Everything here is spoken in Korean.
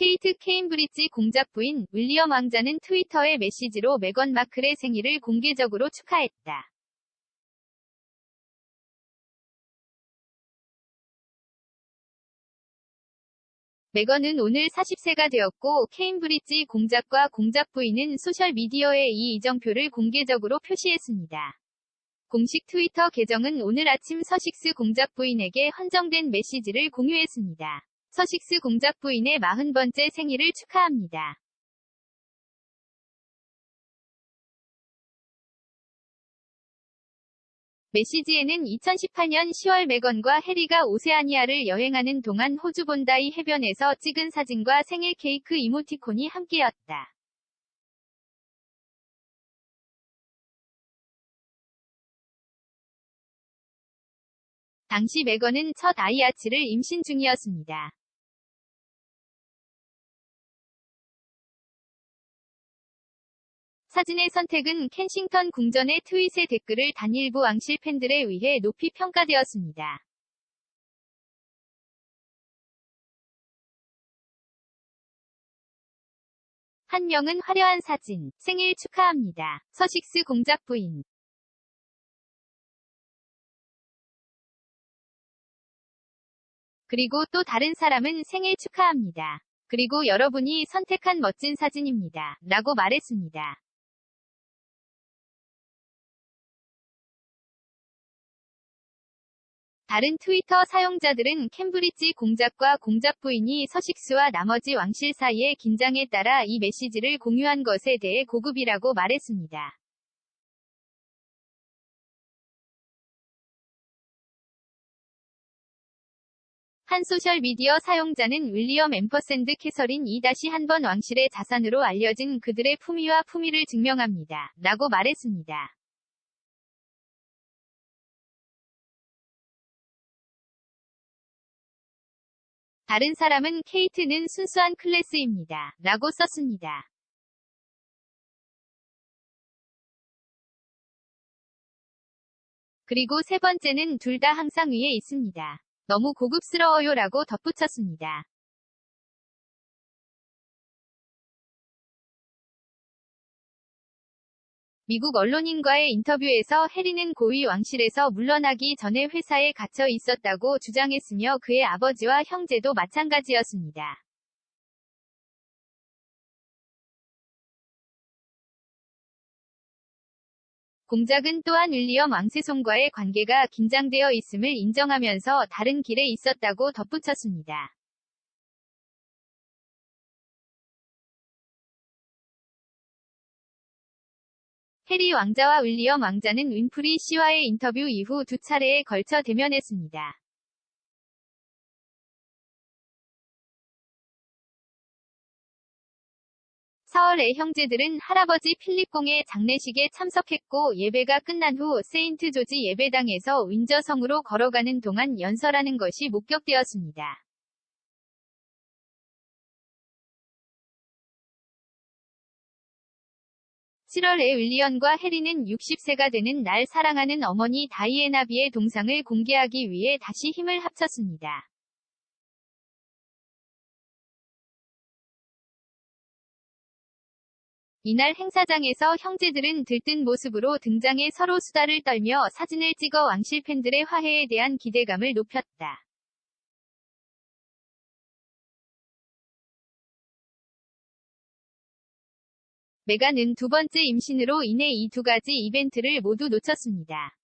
케이트 케임브리지 공작 부인 윌리엄 왕자는 트위터의 메시지로 메건 마클의 생일을 공개적으로 축하했다. 메건은 오늘 40세가 되었고 케임브리지 공작과 공작 부인은 소셜미디어에 이 이정표를 공개적으로 표시했습니다. 공식 트위터 계정은 오늘 아침 서식스 공작 부인에게 헌정된 메시지를 공유했습니다. 서식스 공작 부인의 40번째 생일을 축하합니다. 메시지에는 2018년 10월 메건과 해리가 오세아니아를 여행하는 동안 호주 본다이 해변에서 찍은 사진과 생일 케이크 이모티콘이 함께였다. 당시 메건은 첫 아이 아치를 임신 중이었습니다. 사진의 선택은 켄싱턴 궁전의 트윗의 댓글을 단 일부 왕실 팬들에 의해 높이 평가되었습니다. 한 명은 화려한 사진, 생일 축하합니다. 서식스 공작 부인. 그리고 또 다른 사람은 생일 축하합니다. 그리고 여러분이 선택한 멋진 사진입니다. 라고 말했습니다. 다른 트위터 사용자들은 캠브리지 공작과 공작 부인이 서식수와 나머지 왕실 사이의 긴장에 따라 이 메시지를 공유한 것에 대해 고급이라고 말했습니다. 한 소셜미디어 사용자는 윌리엄 앰퍼샌드 캐서린 이 다시 한 번 왕실의 자산으로 알려진 그들의 품위와 품위를 증명합니다. 라고 말했습니다. 다른 사람은 케이트는 순수한 클래스입니다. 라고 썼습니다. 그리고 세 번째는 둘 다 항상 위에 있습니다. 너무 고급스러워요 라고 덧붙였습니다. 미국 언론인과의 인터뷰에서 해리는 고위 왕실에서 물러나기 전에 회사에 갇혀 있었다고 주장했으며 그의 아버지와 형제도 마찬가지였습니다. 공작은 또한 윌리엄 왕세손과의 관계가 긴장되어 있음을 인정하면서 다른 길에 있었다고 덧붙였습니다. 해리 왕자와 윌리엄 왕자는 윈프리 씨와의 인터뷰 이후 두 차례에 걸쳐 대면했습니다. 사월에 형제들은 할아버지 필립공의 장례식에 참석했고 예배가 끝난 후 세인트 조지 예배당에서 윈저 성으로 걸어가는 동안 연설하는 것이 목격되었습니다. (7월에) 윌리엄과 해리는 (60세가) 되는 날 사랑하는 어머니 다이애나비의 동상을 공개하기 위해 다시 힘을 합쳤습니다. 이날 행사장에서 형제들은 들뜬 모습으로 등장해 서로 수다를 떨며 사진을 찍어 왕실 팬들의 화해에 대한 기대감을 높였다. 메간은 두 번째 임신으로 인해 이 두 가지 이벤트를 모두 놓쳤습니다.